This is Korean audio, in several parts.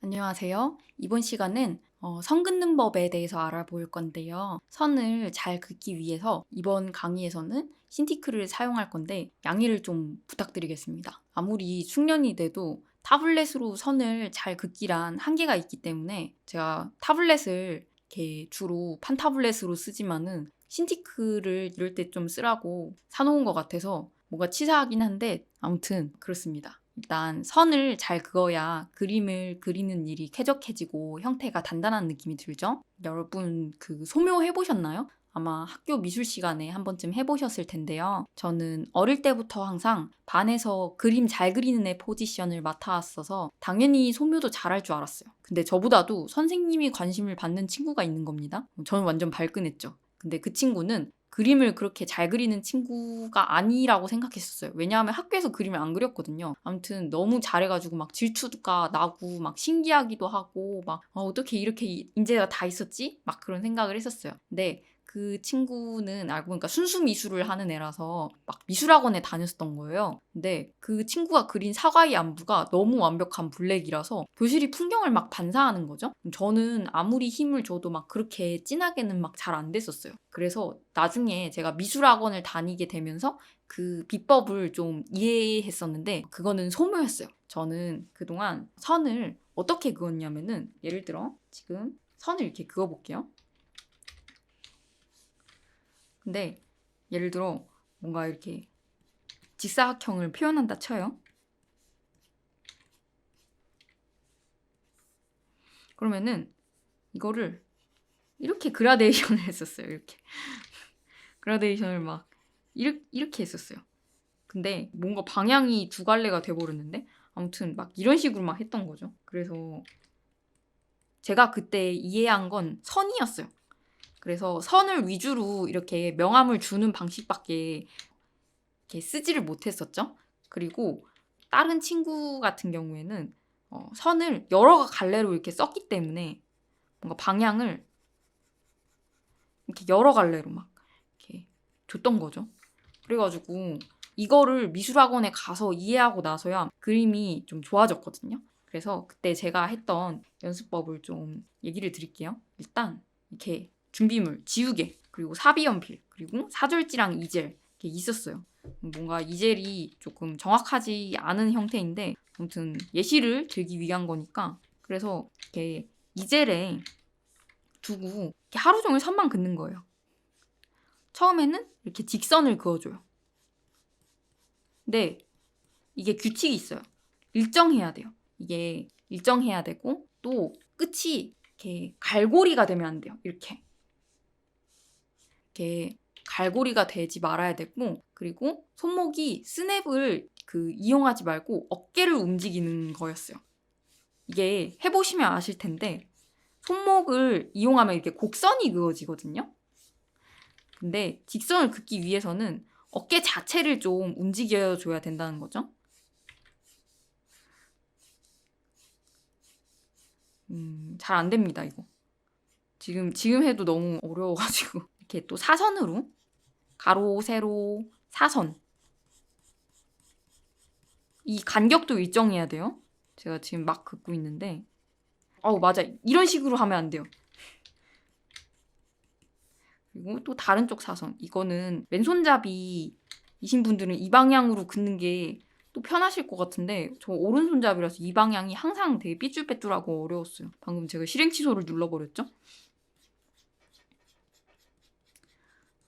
안녕하세요. 이번 시간은 어, 선 긋는 법에 대해서 알아볼 건데요. 선을 잘 긋기 위해서 이번 강의에서는 신티크를 사용할 건데 양해를 좀 부탁드리겠습니다. 아무리 숙련이 돼도 타블렛으로 선을 잘 긋기란 한계가 있기 때문에 제가 타블렛을 이렇게 주로 판 타블렛으로 쓰지만은 신티크를 이럴 때 좀 쓰라고 사놓은 것 같아서 뭔가 치사하긴 한데 아무튼 그렇습니다. 일단 선을 잘 그어야 그림을 그리는 일이 쾌적해지고 형태가 단단한 느낌이 들죠? 여러분 그 소묘 해보셨나요? 아마 학교 미술 시간에 한 번쯤 해보셨을 텐데요. 저는 어릴 때부터 항상 반에서 그림 잘 그리는 애 포지션을 맡아왔어서 당연히 소묘도 잘할 줄 알았어요. 근데 저보다도 선생님이 관심을 받는 친구가 있는 겁니다. 저는 완전 발끈했죠. 근데 그 친구는 그림을 그렇게 잘 그리는 친구가 아니라고 생각했었어요. 왜냐하면 학교에서 그림을 안 그렸거든요. 아무튼 너무 잘해가지고 막 질투가 나고 막 신기하기도 하고 막 어, 어떻게 이렇게 인재가 다 있었지? 막 그런 생각을 했었어요. 근데 그 친구는 알고 보니까 순수 미술을 하는 애라서 막 미술학원에 다녔었던 거예요. 근데 그 친구가 그린 사과의 안부가 너무 완벽한 블랙이라서 교실이 풍경을 막 반사하는 거죠. 저는 아무리 힘을 줘도 막 그렇게 진하게는 막 잘 안 됐었어요. 그래서 나중에 제가 미술학원을 다니게 되면서 그 비법을 좀 이해했었는데 그거는 소묘였어요. 저는 그동안 선을 어떻게 그었냐면은 예를 들어 지금 선을 이렇게 그어볼게요. 근데 예를 들어 뭔가 이렇게 직사각형을 표현한다 쳐요. 그러면은 이거를 이렇게 그라데이션을 했었어요. 이렇게 그라데이션을 막 이렇게, 이렇게 했었어요. 근데 뭔가 방향이 두 갈래가 돼버렸는데 아무튼 막 이런 식으로 막 했던 거죠. 그래서 제가 그때 이해한 건 선이었어요. 그래서 선을 위주로 이렇게 명암을 주는 방식밖에 이렇게 쓰지를 못했었죠. 그리고 다른 친구 같은 경우에는 어, 선을 여러 갈래로 이렇게 썼기 때문에 뭔가 방향을 이렇게 여러 갈래로 막 이렇게 줬던 거죠. 그래가지고 이거를 미술학원에 가서 이해하고 나서야 그림이 좀 좋아졌거든요. 그래서 그때 제가 했던 연습법을 좀 얘기를 드릴게요. 일단 이렇게 준비물, 지우개, 그리고 사비연필, 그리고 사절지랑 이젤 이렇게 있었어요. 뭔가 이젤이 조금 정확하지 않은 형태인데 아무튼 예시를 들기 위한 거니까 그래서 이렇게 이젤에 두고 이렇게 하루 종일 선만 긋는 거예요. 처음에는 이렇게 직선을 그어줘요. 근데 이게 규칙이 있어요. 일정해야 돼요. 이게 일정해야 되고 또 끝이 이렇게 갈고리가 되면 안 돼요. 이렇게. 이렇게 갈고리가 되지 말아야 되고 그리고 손목이 스냅을 그 이용하지 말고 어깨를 움직이는 거였어요. 이게 해보시면 아실 텐데 손목을 이용하면 이렇게 곡선이 그어지거든요. 근데 직선을 긋기 위해서는 어깨 자체를 좀 움직여줘야 된다는 거죠. 음, 잘 안 됩니다, 이거. 지금, 지금 해도 너무 어려워가지고. 이렇게 또 사선으로 가로, 세로, 사선. 이 간격도 일정해야 돼요. 제가 지금 막 긋고 있는데. 어우, 맞아. 이런 식으로 하면 안 돼요. 그리고 또 다른 쪽 사선. 이거는 왼손잡이이신 분들은 이 방향으로 긋는 게 또 편하실 것 같은데 저 오른손잡이라서 이 방향이 항상 되게 삐뚤빼뚤하고 어려웠어요. 방금 제가 실행 취소를 눌러버렸죠?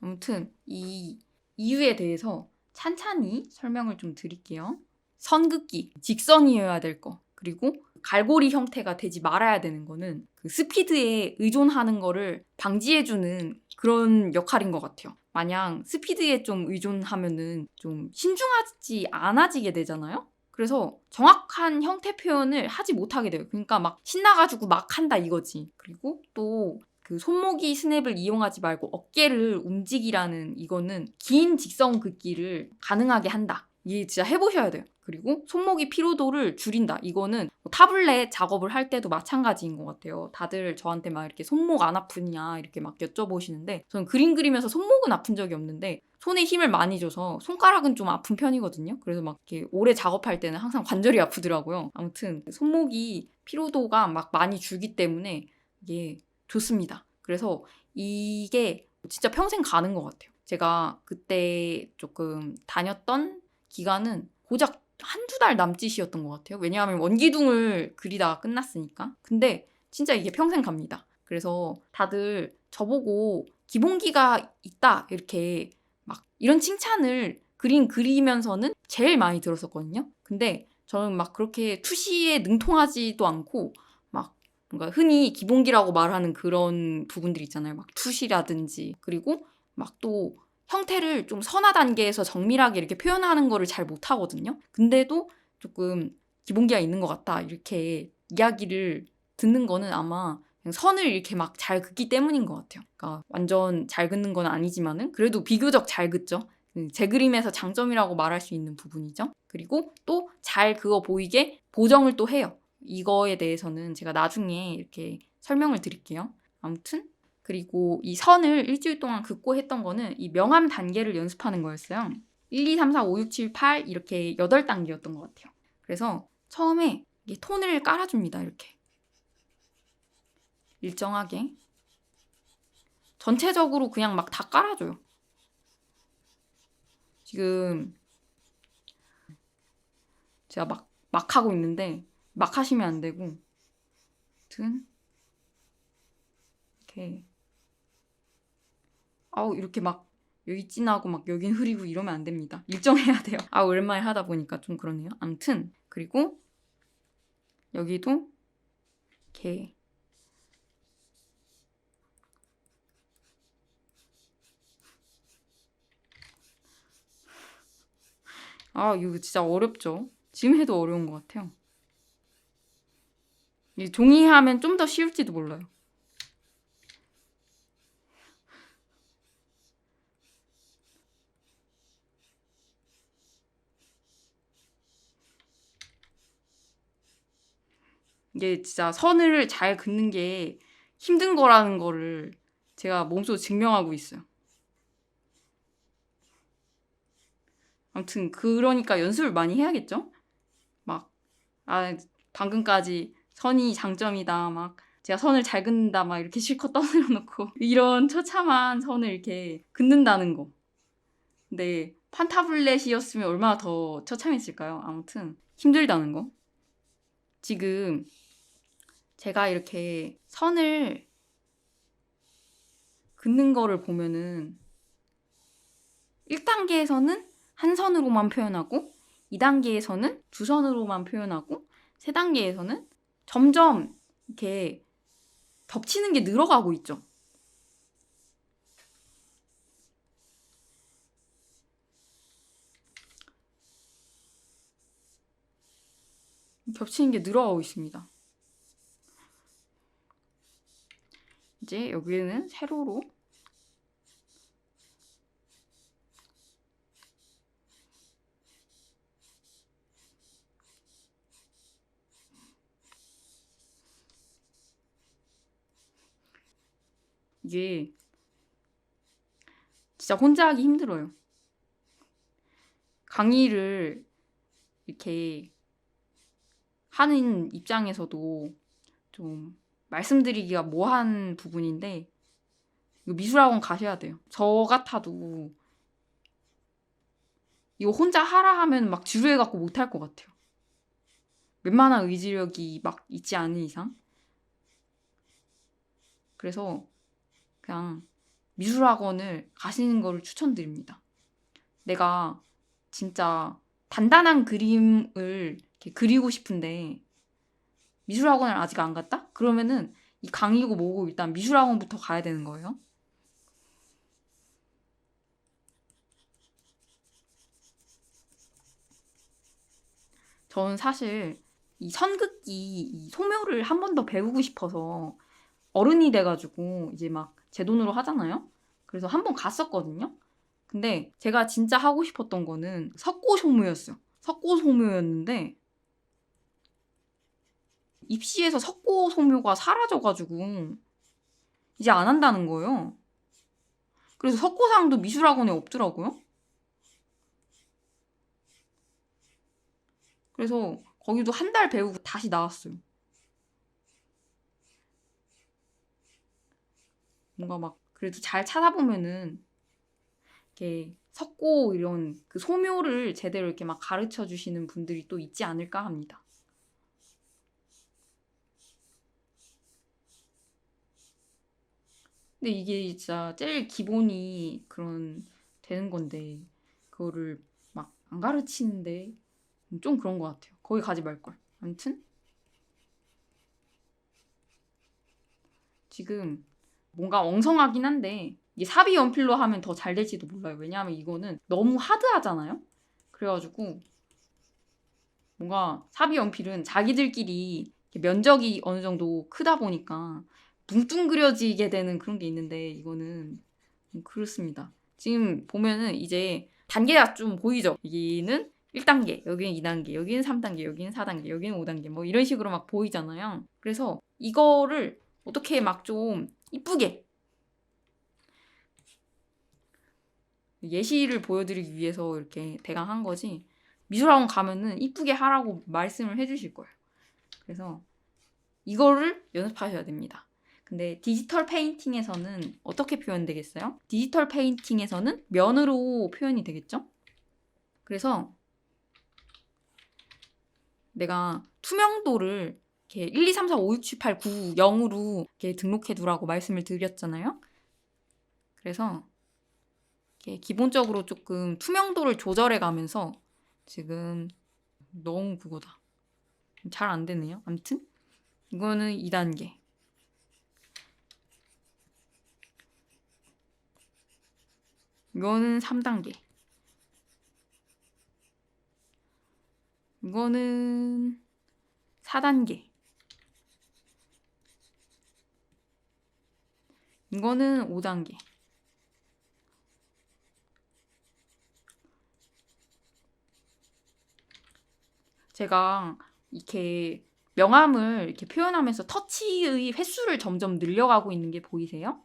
아무튼 이 이유에 대해서 찬찬히 설명을 좀 드릴게요. 선긋기, 직선이어야 될 거, 그리고 갈고리 형태가 되지 말아야 되는 거는 그 스피드에 의존하는 거를 방지해주는 그런 역할인 것 같아요. 마냥 스피드에 좀 의존하면은 좀 신중하지 않아지게 되잖아요? 그래서 정확한 형태 표현을 하지 못하게 돼요. 그러니까 막 신나가지고 막 한다 이거지. 그리고 또 그 손목이 스냅을 이용하지 말고 어깨를 움직이라는 이거는 긴 직선 긋기를 가능하게 한다. 이게 진짜 해보셔야 돼요. 그리고 손목이 피로도를 줄인다. 이거는 뭐 타블렛 작업을 할 때도 마찬가지인 것 같아요. 다들 저한테 막 이렇게 손목 안 아프냐 이렇게 막 여쭤보시는데 저는 그림 그리면서 손목은 아픈 적이 없는데 손에 힘을 많이 줘서 손가락은 좀 아픈 편이거든요. 그래서 막 이렇게 오래 작업할 때는 항상 관절이 아프더라고요. 아무튼 손목이 피로도가 막 많이 줄기 때문에 이게 좋습니다. 그래서 이게 진짜 평생 가는 것 같아요. 제가 그때 조금 다녔던 기간은 고작 한두 달 남짓이었던 것 같아요. 왜냐하면 원기둥을 그리다가 끝났으니까. 근데 진짜 이게 평생 갑니다. 그래서 다들 저보고 기본기가 있다 이렇게 막 이런 칭찬을 그림 그리면서는 제일 많이 들었었거든요. 근데 저는 막 그렇게 투시에 능통하지도 않고 막 뭔가 흔히 기본기라고 말하는 그런 부분들 있잖아요. 막 투시라든지 그리고 막 또 형태를 좀 선화 단계에서 정밀하게 이렇게 표현하는 거를 잘 못하거든요. 근데도 조금 기본기가 있는 것 같다 이렇게 이야기를 듣는 거는 아마 선을 이렇게 막 잘 긋기 때문인 것 같아요. 그러니까 완전 잘 긋는 건 아니지만은 그래도 비교적 잘 긋죠. 음, 제 그림에서 장점이라고 말할 수 있는 부분이죠. 그리고 또 잘 그어 보이게 보정을 또 해요. 이거에 대해서는 제가 나중에 이렇게 설명을 드릴게요. 아무튼 그리고 이 선을 일주일 동안 긋고 했던 거는 이 명암 단계를 연습하는 거였어요. 1, 2, 3, 4, 5, 6, 7, 8 이렇게 8단계였던 것 같아요. 그래서 처음에 이게 톤을 깔아줍니다. 이렇게. 일정하게. 전체적으로 그냥 막 다 깔아줘요. 지금 제가 막, 막 하고 있는데 막 하시면 안 되고 아무튼 이렇게 아우 이렇게 막 여기 진하고 막 여긴 흐리고 이러면 안 됩니다. 일정해야 돼요. 아 오랜만에 하다 보니까 좀 그러네요. 아무튼 그리고 여기도 이렇게 아 이거 진짜 어렵죠. 지금 해도 어려운 것 같아요. 이 종이 하면 좀 더 쉬울지도 몰라요. 이게 진짜 선을 잘 긋는 게 힘든 거라는 거를 제가 몸소 증명하고 있어요. 아무튼 그러니까 연습을 많이 해야겠죠? 막, 아, 방금까지 선이 장점이다. 막, 제가 선을 잘 긋는다. 막 이렇게 실컷 떠들어 놓고. 이런 처참한 선을 이렇게 긋는다는 거. 근데 판타블렛이었으면 얼마나 더 처참했을까요? 아무튼 힘들다는 거. 지금 제가 이렇게 선을 긋는 거를 보면은 1단계에서는 한 선으로만 표현하고 2단계에서는 두 선으로만 표현하고 3단계에서는 점점 이렇게 겹치는 게 늘어가고 있죠. 겹치는 게 늘어가고 있습니다. 이제 여기는 세로로 이게 진짜 혼자 하기 힘들어요. 강의를 이렇게 하는 입장에서도 좀 말씀드리기가 뭐한 부분인데 미술학원 가셔야 돼요. 저 같아도 이거 혼자 하라 하면 막 지루해갖고 못할 것 같아요. 웬만한 의지력이 막 있지 않은 이상. 그래서 그냥 미술학원을 가시는 거를 추천드립니다. 내가 진짜 단단한 그림을 그리고 싶은데 미술학원을 아직 안 갔다? 그러면은 이 강의고 뭐고 일단 미술학원부터 가야 되는 거예요. 저는 사실 이 선긋기, 이 소묘를 한 번 더 배우고 싶어서 어른이 돼가지고 이제 막 제 돈으로 하잖아요. 그래서 한 번 갔었거든요. 근데 제가 진짜 하고 싶었던 거는 석고소묘였어요. 석고소묘였는데 입시에서 석고소묘가 사라져가지고 이제 안 한다는 거예요. 그래서 석고상도 미술학원에 없더라고요. 그래서 거기도 한 달 배우고 다시 나왔어요. 뭔가 막 그래도 잘 찾아보면은 이렇게 석고 이런 그 소묘를 제대로 이렇게 막 가르쳐 주시는 분들이 또 있지 않을까 합니다. 근데 이게 진짜 제일 기본이 그런 되는 건데 그거를 막 안 가르치는데 좀 그런 것 같아요. 거기 가지 말걸. 아무튼 지금 뭔가 엉성하긴 한데 이게 사비 연필로 하면 더 잘 될지도 몰라요. 왜냐하면 이거는 너무 하드하잖아요. 그래가지고 뭔가 사비 연필은 자기들끼리 면적이 어느 정도 크다 보니까 뭉뚱그려지게 되는 그런 게 있는데 이거는 좀 그렇습니다. 지금 보면은 이제 단계가 좀 보이죠? 여기는 1단계, 여기는 2단계, 여기는 3단계, 여기는 4단계, 여기는 5단계 뭐 이런 식으로 막 보이잖아요. 그래서 이거를 어떻게 막 좀 이쁘게 예시를 보여드리기 위해서 이렇게 대강 한 거지 미술학원 가면은 이쁘게 하라고 말씀을 해주실 거예요. 그래서 이거를 연습하셔야 됩니다. 근데 디지털 페인팅에서는 어떻게 표현되겠어요? 디지털 페인팅에서는 면으로 표현이 되겠죠? 그래서 내가 투명도를 이렇게 1, 2, 3, 4, 5, 6, 7, 8, 9, 0으로 이렇게 등록해 두라고 말씀을 드렸잖아요. 그래서 기본적으로 조금 투명도를 조절해 가면서 지금 너무 그거다. 잘 안 되네요. 아무튼 이거는 2단계. 이거는 3단계. 이거는 4단계. 이거는 5단계. 제가 이렇게 명암을 이렇게 표현하면서 터치의 횟수를 점점 늘려가고 있는 게 보이세요?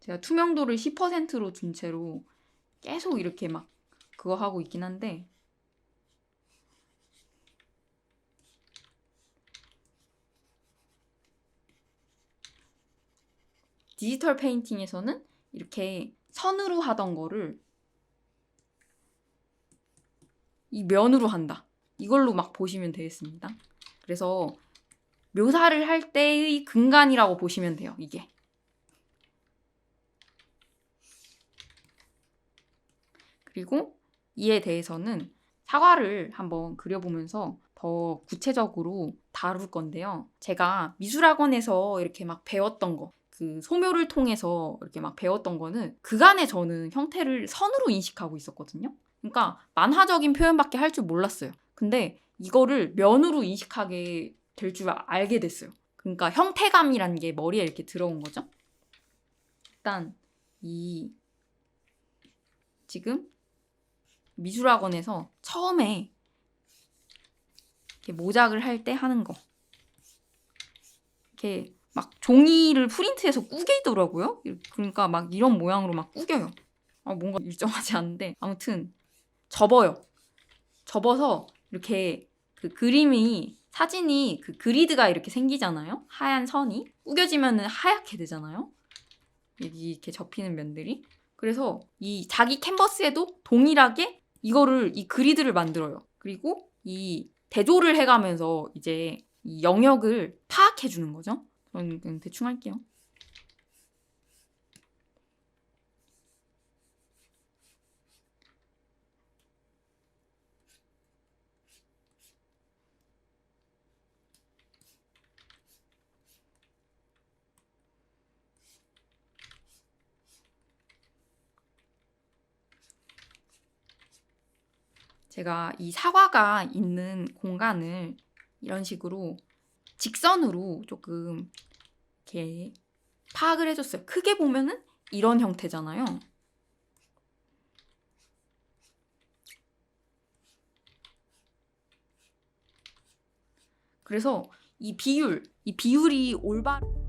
제가 투명도를 10%로 둔 채로 계속 이렇게 막 그거 하고 있긴 한데 디지털 페인팅에서는 이렇게 선으로 하던 거를 이 면으로 한다. 이걸로 막 보시면 되겠습니다. 그래서 묘사를 할 때의 근간이라고 보시면 돼요. 이게. 그리고 이에 대해서는 사과를 한번 그려보면서 더 구체적으로 다룰 건데요. 제가 미술학원에서 이렇게 막 배웠던 거, 그 소묘를 통해서 이렇게 막 배웠던 거는 그간에 저는 형태를 선으로 인식하고 있었거든요. 그러니까 만화적인 표현밖에 할 줄 몰랐어요. 근데 이거를 면으로 인식하게 될 줄 알게 됐어요. 그러니까 형태감이라는 게 머리에 이렇게 들어온 거죠. 일단 이 지금 미술학원에서 처음에 모작을 할 때 하는 거. 이렇게 막 종이를 프린트해서 꾸기더라고요. 그러니까 막 이런 모양으로 막 꾸겨요. 아, 뭔가 일정하지 않은데 아무튼 접어요. 접어서 이렇게 그 그림이 사진이 그 그리드가 이렇게 생기잖아요. 하얀 선이 꾸겨지면은 하얗게 되잖아요. 여기 이렇게 접히는 면들이. 그래서 이 자기 캔버스에도 동일하게 이거를 이 그리드를 만들어요. 그리고 이 대조를 해가면서 이제 이 영역을 파악해 주는 거죠. 그냥 대충 할게요. 제가 이 사과가 있는 공간을 이런 식으로 직선으로 조금 이렇게 파악을 해줬어요. 크게 보면은 이런 형태잖아요. 그래서 이 비율, 이 비율이 올바른